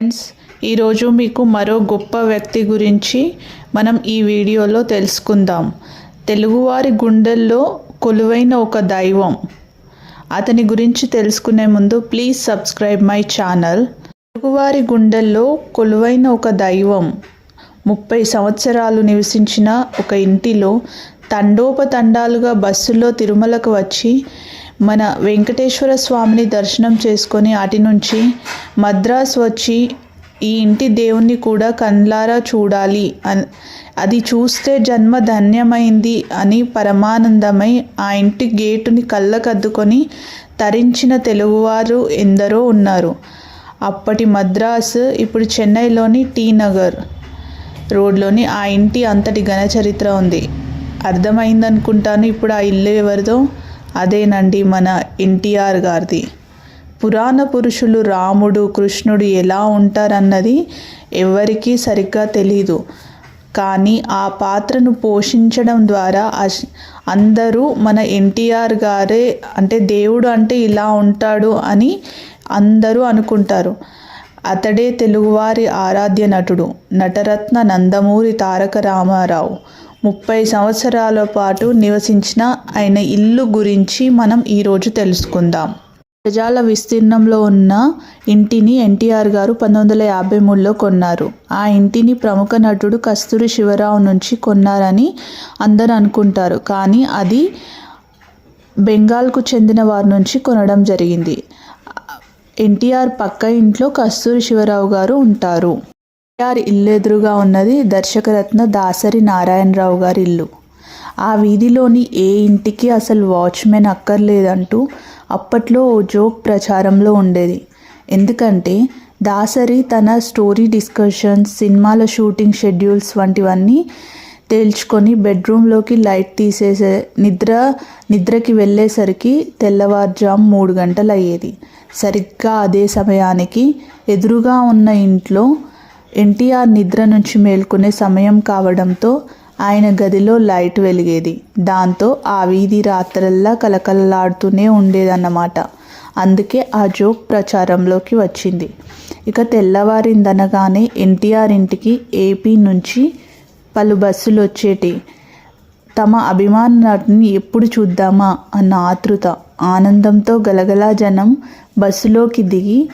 Friends ఈరోజు మీకు మరో గొప్ప వ్యక్తి గురించి మనం ఈ వీడియోలో తెలుసుకుందాం. తెలుగువారి గుండెల్లో కొలువైన ఒక దైవం. అతని గురించి తెలుసుకునే ముందు ప్లీజ్ సబ్స్క్రైబ్ మై ఛానల్ తెలుగువారి గుండెల్లో కొలువైన ఒక దైవం. ముప్పై సంవత్సరాలు నివసించిన ఒక ఇంటిలో తండోపతండాలుగా బస్సులో తిరుమలకు వచ్చి మన వెంకటేశ్వర స్వామిని దర్శనం చేసుకొని అటు నుంచి మద్రాస్ వచ్చి ఈ ఇంటి దేవుణ్ణి కూడా కండ్లారా చూడాలి అన్ అది చూస్తే జన్మ ధన్యమైంది అని పరమానందమై ఆ ఇంటి గేటుని కళ్ళకద్దుకొని తరించిన తెలుగువారు ఎందరో ఉన్నారు. అప్పటి మద్రాస్ ఇప్పుడు చెన్నైలోని టీ నగర్ రోడ్లోని ఆ ఇంటి అంతటి ఘన చరిత్ర ఉంది. అర్థమైందనుకుంటాను ఇప్పుడు ఆ ఇల్లు ఎవరిదో? అదేనండి మన ఎన్టీఆర్ గారిది. పురాణ పురుషులు రాముడు కృష్ణుడు ఎలా ఉంటారన్నది ఎవరికీ సరిగ్గా తెలీదు. కానీ ఆ పాత్రను పోషించడం ద్వారా అందరూ మన ఎన్టీఆర్ గారే అంటే దేవుడు అంటే ఇలా ఉంటాడు అని అందరూ అనుకుంటారు. అతడే తెలుగువారి ఆరాధ్య నటుడు నటరత్న నందమూరి తారక రామారావు. ముప్పై సంవత్సరాల పాటు నివసించిన ఆయన ఇల్లు గురించి మనం ఈరోజు తెలుసుకుందాం. ప్రజాల విస్తీర్ణంలో ఉన్న ఇంటిని ఎన్టీఆర్ గారు పంతొమ్మిది వందల యాభై మూడులో కొన్నారు. ఆ ఇంటిని ప్రముఖ నటుడు కస్తూరి శివరావు నుంచి కొన్నారని అందరూ అనుకుంటారు. కానీ అది బెంగాల్కు చెందిన వారి నుంచి కొనడం జరిగింది. ఎన్టీఆర్ పక్క ఇంట్లో కస్తూరి శివరావు గారు ఉంటారు. గారి ఇల్లు ఎదురుగా ఉన్నది దర్శకరత్న దాసరి నారాయణరావు గారి ఇల్లు. ఆ వీధిలోని ఏ ఇంటికి అసలు వాచ్మెన్ అక్కర్లేదంటూ అప్పట్లో ఓ జోక్ ప్రచారంలో ఉండేది. ఎందుకంటే దాసరి తన స్టోరీ డిస్కషన్స్ సినిమాల షూటింగ్ షెడ్యూల్స్ వంటివన్నీ తేల్చుకొని బెడ్రూమ్లోకి లైట్ తీసేసే నిద్ర నిద్రకి వెళ్ళేసరికి తెల్లవారుజాము మూడు గంటలు అయ్యేది సరిగ్గా అదే సమయానికి ఎదురుగా ఉన్న ఇంట్లో ఎన్టీఆర్ నిద్ర నుంచి మేల్కొనే సమయం కావడంతో ఆయన గదిలో లైట్ వెలిగేది. దాంతో ఆ వీధి రాత్రల్లా కలకలలాడుతూనే ఉండేదన్నమాట. అందుకే ఆ జోక్ ప్రచారంలోకి వచ్చింది. ఇక తెల్లవారిందనగానే ఎన్టీఆర్ ఇంటికి ఏపీ నుంచి పలు బస్సులు వచ్చేటి తమ అభిమాన నటుని ఎప్పుడు చూద్దామా అన్న ఆతృత ఆనందంతో గలగలా జనం బస్సులోకి దిగి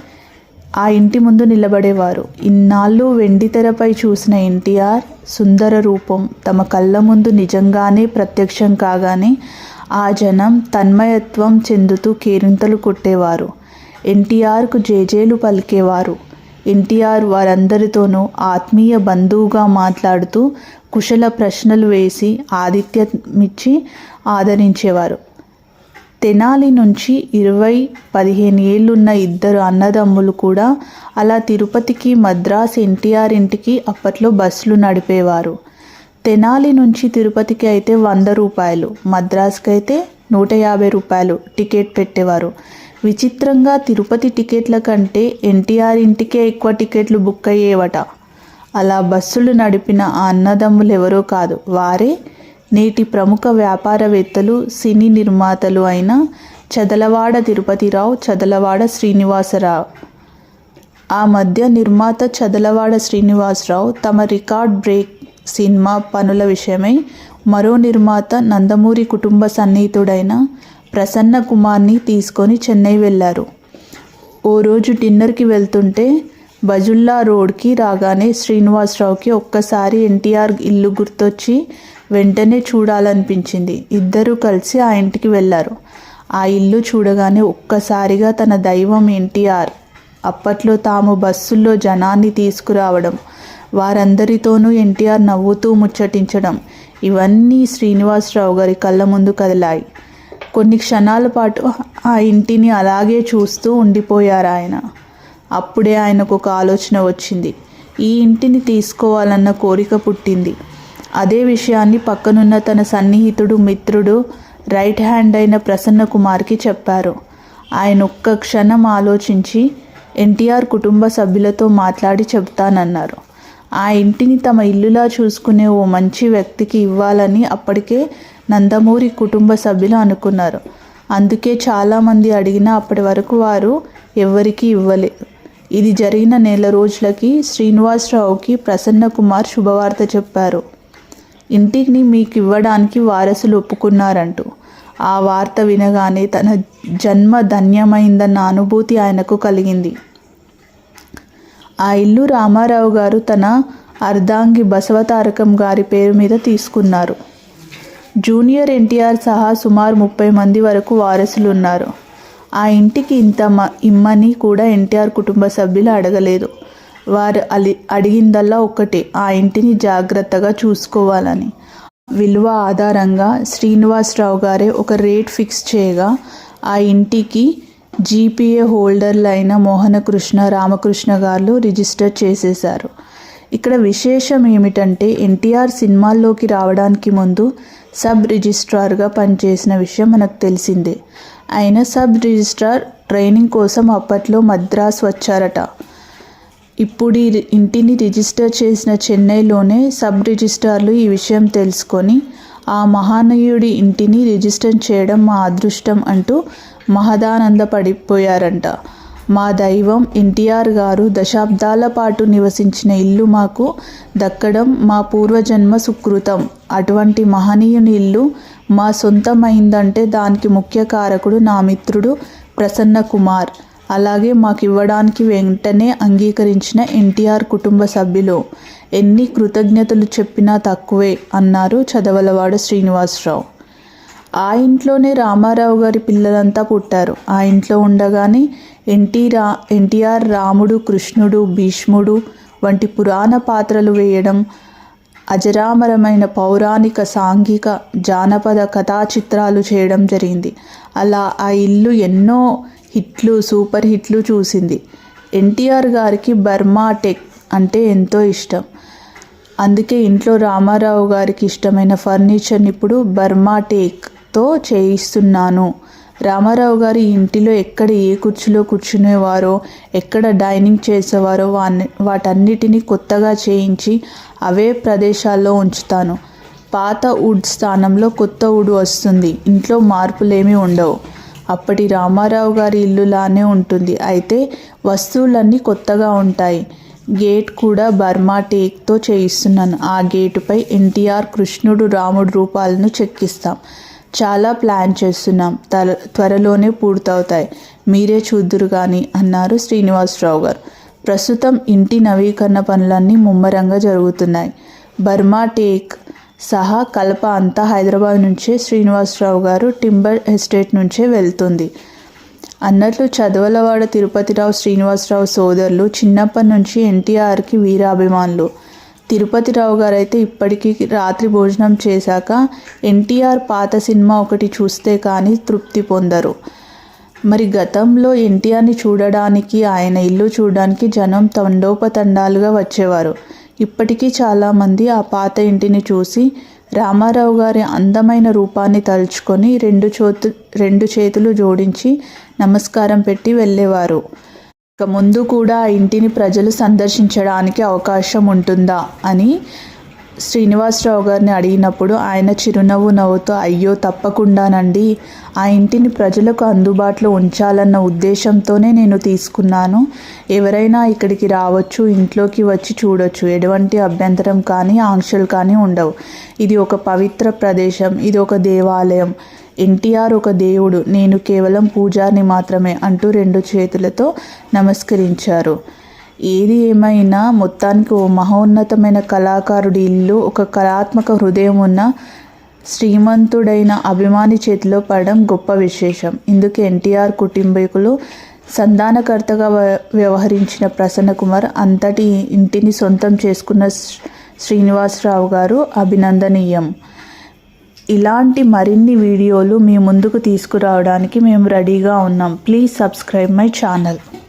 ఆ ఇంటి ముందు నిలబడేవారు. ఇన్నాళ్ళు వెండితెరపై చూసిన ఎన్టీఆర్ సుందర రూపం తమ కళ్ళ ముందు నిజంగానే ప్రత్యక్షం కాగానే ఆ జనం తన్మయత్వం చెందుతూ కేరింతలు కొట్టేవారు. ఎన్టీఆర్కు జేజేలు పలికేవారు. ఎన్టీఆర్ వారందరితోనూ ఆత్మీయ బంధువుగా మాట్లాడుతూ కుశల ప్రశ్నలు వేసి ఆదిత్యమిచ్చి ఆదరించేవారు. తెనాలి నుంచి ఇరవై పదిహేను ఏళ్ళున్న ఇద్దరు అన్నదమ్ములు కూడా అలా తిరుపతికి మద్రాస్ ఎన్టీఆర్ ఇంటికి అప్పట్లో బస్సులు నడిపేవారు. తెనాలి నుంచి తిరుపతికి అయితే వంద రూపాయలు మద్రాస్కి అయితే నూట యాభై రూపాయలు టికెట్ పెట్టేవారు. విచిత్రంగా తిరుపతి టికెట్ల కంటే ఎన్టీఆర్ ఇంటికే ఎక్కువ టికెట్లు బుక్ అయ్యేవట. అలా బస్సులు నడిపిన ఆ అన్నదమ్ములు ఎవరో కాదు వారే నేటి ప్రముఖ వ్యాపారవేత్తలు సినీ నిర్మాతలు అయిన చదలవాడ తిరుపతిరావు చదలవాడ శ్రీనివాసరావు. ఆ మధ్య నిర్మాత చదలవాడ శ్రీనివాసరావు తమ రికార్డ్ బ్రేక్ సినిమా పనుల విషయమై మరో నిర్మాత నందమూరి కుటుంబ సన్నిహితుడైన ప్రసన్న కుమార్ని తీసుకొని చెన్నై వెళ్ళారు. ఓ రోజు డిన్నర్కి వెళ్తుంటే బజుల్లా రోడ్కి రాగానే శ్రీనివాసరావుకి ఒక్కసారి ఎన్టీఆర్ ఇల్లు గుర్తొచ్చి వెంటనే చూడాలనిపించింది. ఇద్దరూ కలిసి ఆ ఇంటికి వెళ్ళారు ఆ ఇల్లు చూడగానే ఒక్కసారిగా తన దైవం ఎన్టీఆర్ అప్పట్లో తాము బస్సుల్లో జనాన్ని తీసుకురావడం వారందరితోనూ ఎన్టీఆర్ నవ్వుతూ ముచ్చటించడం ఇవన్నీ శ్రీనివాసరావు గారి కళ్ళ ముందు కదిలాయి. కొన్ని క్షణాల పాటు ఆ ఇంటిని అలాగే చూస్తూ ఉండిపోయారు ఆయన. అప్పుడే ఆయనకు ఒక ఆలోచన వచ్చింది. ఈ ఇంటిని తీసుకోవాలన్న కోరిక పుట్టింది. అదే విషయాన్ని పక్కనున్న తన సన్నిహితుడు మిత్రుడు రైట్ హ్యాండ్ అయిన ప్రసన్న కుమార్కి చెప్పారు. ఆయన ఒక్క క్షణం ఆలోచించి ఎన్టీఆర్ కుటుంబ సభ్యులతో మాట్లాడి చెప్తానన్నారు ఆ ఇంటిని తమ ఇల్లులా చూసుకునే ఓ మంచి వ్యక్తికి ఇవ్వాలని అప్పటికే నందమూరి కుటుంబ సభ్యులు అనుకున్నారు. అందుకే చాలామంది అడిగినా అప్పటి వరకు వారు ఎవరికీ ఇవ్వలేదు ఇది జరిగిన నెల రోజులకి శ్రీనివాసరావుకి ప్రసన్న కుమార్ శుభవార్త చెప్పారు. ఇంటిని మీకు ఇవ్వడానికి వారసులు ఒప్పుకున్నారంటూ. ఆ వార్త వినగానే తన జన్మ ధన్యమైందన్న అనుభూతి ఆయనకు కలిగింది. ఆ ఇల్లు రామారావు గారు తన అర్ధాంగి బసవతారకం గారి పేరు మీద తీసుకున్నారు. జూనియర్ ఎన్టీఆర్ సహా సుమారు ముప్పై మంది వరకు వారసులు ఉన్నారు ఆ ఇంటికి ఇంత మ ఇమ్మని కూడా ఎన్టీఆర్ కుటుంబ సభ్యులు అడగలేదు. వారు అలి అడిగిందల్లా ఒకటే ఆ ఇంటిని జాగ్రత్తగా చూసుకోవాలని. విలువ ఆధారంగా శ్రీనివాసరావు గారే ఒక రేట్ ఫిక్స్ చేయగా ఆ ఇంటికి జీపీఏ హోల్డర్లు అయిన మోహనకృష్ణ రామకృష్ణ గారు రిజిస్టర్ చేసేశారు. ఇక్కడ విశేషం ఏమిటంటే ఎన్టీఆర్ సినిమాల్లోకి రావడానికి ముందు సబ్ రిజిస్ట్రార్గా పనిచేసిన విషయం మనకు తెలిసిందే. ఆయన సబ్ రిజిస్ట్రార్ ట్రైనింగ్ కోసం అప్పట్లో మద్రాస్ వచ్చారట. ఇప్పుడు ఈ ఇంటిని రిజిస్టర్ చేసిన చెన్నైలోనే సబ్ రిజిస్ట్రార్లు ఈ విషయం తెలుసుకొని ఆ మహానీయుడి ఇంటిని రిజిస్టర్ చేయడం మా అదృష్టం అంటూ మహదానందపడిపోయారంట. మా దైవం ఎన్టీఆర్ గారు దశాబ్దాల పాటు నివసించిన ఇల్లు మాకు దక్కడం మా పూర్వజన్మ సుకృతం. అటువంటి మహనీయుని ఇల్లు మా సొంతమైందంటే దానికి ముఖ్య కారకుడు నా మిత్రుడు ప్రసన్న కుమార్ అలాగే మాకు ఇవ్వడానికి వెంటనే అంగీకరించిన ఎన్టీఆర్ కుటుంబ సభ్యులు. ఎన్ని కృతజ్ఞతలు చెప్పినా తక్కువే అన్నారు చదవలవాడు శ్రీనివాసరావు. ఆ ఇంట్లోనే రామారావు గారి పిల్లలంతా పుట్టారు. ఆ ఇంట్లో ఉండగానే ఎన్టీ రా ఎన్టీఆర్ రాముడు కృష్ణుడు భీష్ముడు వంటి పురాణ పాత్రలు వేయడం అజరామరమైన పౌరాణిక సాంఘిక జానపద కథా చిత్రాలు చేయడం జరిగింది. అలా ఆ ఇల్లు ఎన్నో హిట్లు సూపర్ హిట్లు చూసింది. ఎన్టీఆర్ గారికి బర్మా టెక్ అంటే ఎంతో ఇష్టం. అందుకే ఇంట్లో రామారావు గారికి ఇష్టమైన ఫర్నిచర్ని ఇప్పుడు బర్మా టేక్తో చేయిస్తున్నాను. రామారావు గారి ఇంటిలో ఎక్కడ ఏ కుర్చీలో కూర్చునేవారో ఎక్కడ డైనింగ్ చేసేవారో వా వాటన్నిటినీ కొత్తగా చేయించి అవే ప్రదేశాల్లో ఉంచుతాను. పాత వుడ్ స్థానంలో కొత్త వుడ్ వస్తుంది. ఇంట్లో మార్పులేమీ ఉండవు. అప్పటి రామారావు గారి ఇల్లులానే ఉంటుంది. అయితే వస్తువులన్నీ కొత్తగా ఉంటాయి. గేట్ కూడా బర్మా టేక్తో చేయిస్తున్నాను. ఆ గేటుపై ఎన్టీఆర్ కృష్ణుడు రాముడు రూపాలను చెక్కిస్తాం. చాలా ప్లాన్ చేస్తున్నాం. తల త్వరలోనే పూర్తవుతాయి. మీరే చూద్దురు కానీ అన్నారు శ్రీనివాసరావు గారు. ప్రస్తుతం ఇంటి నవీకరణ పనులన్నీ ముమ్మరంగా జరుగుతున్నాయి. బర్మా టేక్ సహా కలప అంతా హైదరాబాద్ నుంచే శ్రీనివాసరావు గారు టింబర్ ఎస్టేట్ నుంచే వెళ్తుంది. అన్నట్లు చదవలవాడ తిరుపతిరావు శ్రీనివాసరావు సోదరులు చిన్నప్పటి నుంచి ఎన్టీఆర్కి వీరాభిమానులు తిరుపతిరావు గారైతే ఇప్పటికీ రాత్రి భోజనం చేశాక ఎన్టీఆర్ పాత సినిమా ఒకటి చూస్తే కానీ తృప్తి పొందరు. మరి గతంలో ఎన్టీఆర్ని చూడడానికి ఆయన ఇల్లు చూడడానికి జనం తండోపతండాలుగా వచ్చేవారు. ఇప్పటికీ చాలామంది ఆ పాత ఇంటిని చూసి రామారావు గారి అందమైన రూపాన్ని తలుచుకొని రెండు చోతు రెండు చేతులు జోడించి నమస్కారం పెట్టి వెళ్ళేవారు. ఇక ముందు కూడా ఆ ఇంటిని ప్రజలు సందర్శించడానికి అవకాశం ఉంటుందా అని శ్రీనివాసరావు గారిని అడిగినప్పుడు ఆయన చిరునవ్వు నవ్వుతో అయ్యో తప్పకుండానండి. ఆ ఇంటిని ప్రజలకు అందుబాటులో ఉంచాలన్న ఉద్దేశంతోనే నేను తీసుకున్నాను. ఎవరైనా ఇక్కడికి రావచ్చు ఇంట్లోకి వచ్చి చూడొచ్చు. ఎటువంటి అభ్యంతరం కానీ ఆంక్షలు కానీ ఉండవు. ఇది ఒక పవిత్ర ప్రదేశం. ఇది ఒక దేవాలయం. ఎన్టీఆర్ ఒక దేవుడు. నేను కేవలం పూజారిని మాత్రమే అంటూ రెండు చేతులతో నమస్కరించారు. ఏది ఏమైనా మొత్తానికి ఓ మహోన్నతమైన కళాకారుడి ఇల్లు ఒక కళాత్మక హృదయం ఉన్న శ్రీమంతుడైన అభిమాని చేతిలో పడడం గొప్ప విశేషం. ఇందుకు ఎన్టీఆర్ కుటుంబీకులు సంధానకర్తగా వ్యవహరించిన ప్రసన్న కుమార్ అంతటి ఇంటిని సొంతం చేసుకున్న శ్రీనివాసరావు గారు అభినందనీయం. ఇలాంటి మరిన్ని వీడియోలు మీ ముందుకు తీసుకురావడానికి మేము రెడీగా ఉన్నాం. Please subscribe my channel.